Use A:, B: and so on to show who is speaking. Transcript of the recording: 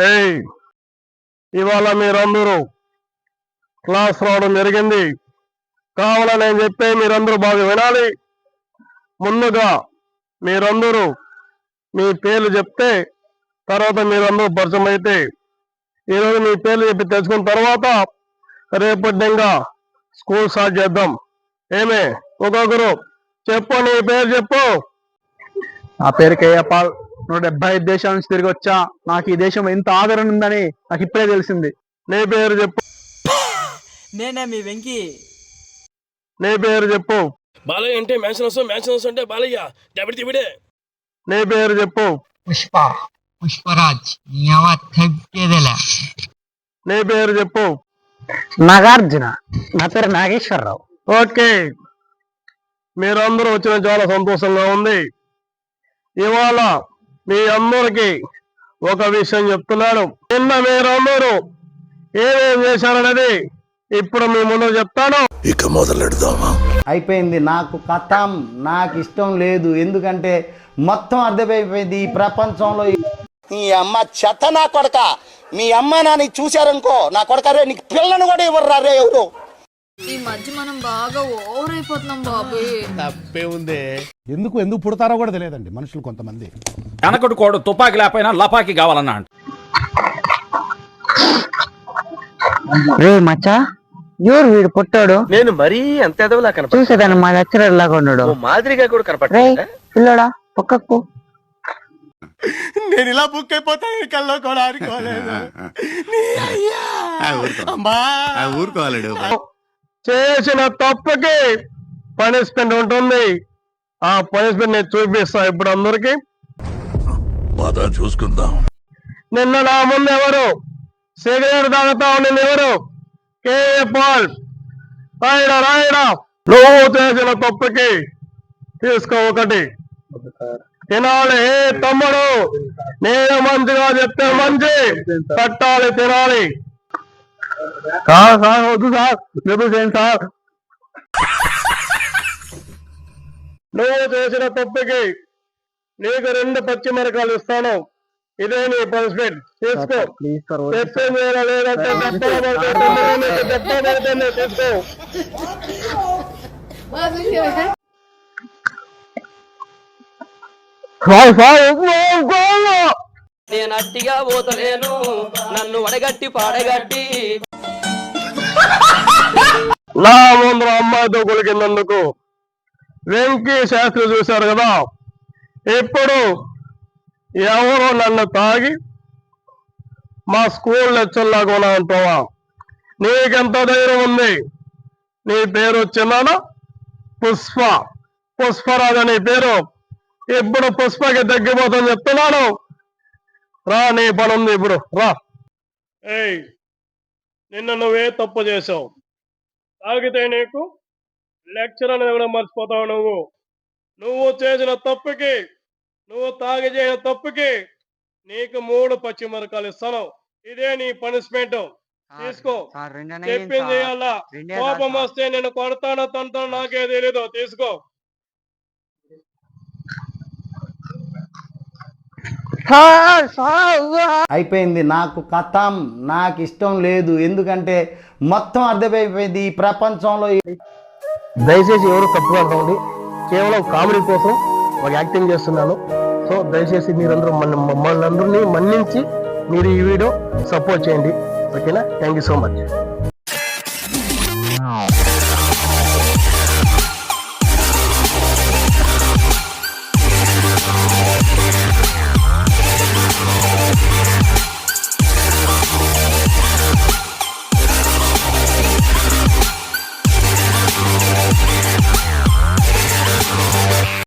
A: ఏయ్ ఇవాళ మీరందరూ క్లాస్ రావడం జరిగింది. కావాలని నేను చెప్పే మీరందరూ బాగా వినాలి. ముందుగా మీరందరూ మీ పేర్లు చెప్తే తర్వాత మీరందరూ పరిచయం అయితే ఈరోజు మీ పేర్లు చెప్పి తెలుసుకున్న తర్వాత రేపటిగా స్కూల్ స్టార్ట్ చేద్దాం. ఏమే? ఒక్కొక్కరు చెప్పు నీ పేరు చెప్పు.
B: నా పేరు కేయపాల్ నూట డెబ్బై ఐదు దేశాల నుంచి తిరిగి వచ్చా. నాకు ఈ దేశం ఎంత ఆదరణ ఉందని నాకు ఇప్పుడే తెలిసింది.
A: నీ పేరు చెప్పు.
C: నేనే మీ వెంకీ.
A: నీ పేరు చెప్పు.
D: బాలయ్య అంటే మ్యాన్షన్ వస్తాం మ్యాన్షన్ వస్తుంటే బాలయ్య. దెబ్బడి తివిడే
A: నీ పేరు చెప్పు.
E: పుష్ప పుష్పరాజ్ తగ్గేదేలే.
A: నీ పేరు చెప్పు.
B: నాగార్జున నా పేరు నాగేశ్వరరావు.
A: ఓకే. మీరందరూ వచ్చిన చాలా సంతోషంగా ఉంది. ఇవాళ మీ అందరికి ఒక విషయం చెప్తున్నాను. నిన్న మీరందరూ ఏమేం చేశారనేది ఇప్పుడు మీ ముందు చెప్తాను.
F: ఇక మొదలెడదామా?
G: అయిపోయింది. నాకు కథం నాకు ఇష్టం లేదు. ఎందుకంటే మొత్తం అర్థమైపోయింది ఈ ప్రపంచంలో.
H: నీ అమ్మ చెత్త నా కొడక. మీ అమ్మ నాని చూశారనుకో నా కొడక రే నీకు పిల్లను కూడా ఇవ్వరు రే ఎవరు?
I: ఈ మధ్య మనం బాగా ఓవర్ అయిపోతున్నాం బాబు.
J: ఎందుకు ఎందుకు పుడతారో కూడా తెలియదండి మనుషులు కొంతమంది.
K: వెనకటి కోడు తుపాకి లేకపోయినా లపాకి కావాలన్నా అంట.
E: రే మచ్చా? ఎవరు వీడు పుట్టాడు?
C: నేను మరీ అంత ఎదవలా కనపడ
E: చూసేదాన్ని మా లెక్చరర్ లాగా ఉన్నాడు
C: మాదిరిగా కూడా కనపడ
E: రే పిల్లడా పక్కకు.
H: నేను ఇలా బుక్ అయిపోతాను కల్లో కూడా
F: ఊరుకోవాలడు.
A: చేసిన తప్పుకి పనిష్మెంట్ ఉంటుంది. ఆ పనిష్మెంట్ నేను చూపిస్తా ఇప్పుడు అందరికి.
F: పద చూసుకుందాం.
A: నిన్న నా ముందు ఎవరు? సిగరెట్ తాగుతా ఉండింది ఎవరు? కే పాల్. రాయడా రాయడా. నువ్వు చేసిన తప్పుకి తీసుకో ఒకటి. తినాలి. ఏ తమ్ముడు? నేను మంచిగా చెప్తే మంచి. కట్టాలి తినాలి. సార్ సార్ వద్దు సార్. చేయండి సార్? నువ్వు చేసిన తప్పుకి నీకు రెండు పచ్చి మిరకాలు ఇస్తాను. ఇదే నీ పనిష్మెంట్ తీసుకో. చెప్పింది లేదంటే తీసుకో.
C: నేను అట్టిగా పోతలేను. నన్ను వడగట్టి పాడగట్టి.
A: నా ముందు అమ్మాయితో కొలికినందుకు వెంకీ శాస్త్రి చూశారు కదా? ఇప్పుడు ఎవరు నన్ను తాగి మా స్కూల్ లెక్చర్లాగా ఉన్నా అంటావా నీకెంత ధైర్యం ఉంది? నీ పేరు వచ్చిందా పుష్ప. పుష్పరాజు నీ పేరు. ఇప్పుడు పుష్పకి తగ్గిపోతుందని చెప్తున్నాను. రా నీ పని ఉంది ఇప్పుడు. రా. ఏయ్ నిన్న నువ్వే తప్పు చేసావు తాగితే నీకు లెక్చర్ అనేది కూడా మర్చిపోతావు నువ్వు. నువ్వు చేసిన తప్పుకి నువ్వు తాగి చేసిన తప్పుకి నీకు మూడు పచ్చి మిరకాలు ఇస్తాను. ఇదే నీ పనిష్మెంట్. తీసుకో. చెప్పింది చేయాలా కోపం వస్తే నేను కొడతానో తంతానో నాకే తెలీదు. తీసుకో.
G: అయిపోయింది. నాకు కథం. నాకు ఇష్టం లేదు. ఎందుకంటే మొత్తం అర్థమైపోయింది ఈ ప్రపంచంలో.
A: దయచేసి ఎవరు తప్పుగా అనుకోండి కేవలం కామెడీ కోసం ఒక యాక్టింగ్ చేస్తున్నాను. సో దయచేసి మీరందరూ మన మమ్మల్ని అందరినీ మన్నించి మీరు ఈ వీడియో సపోర్ట్ చేయండి. ఓకేనా? Thank you so much.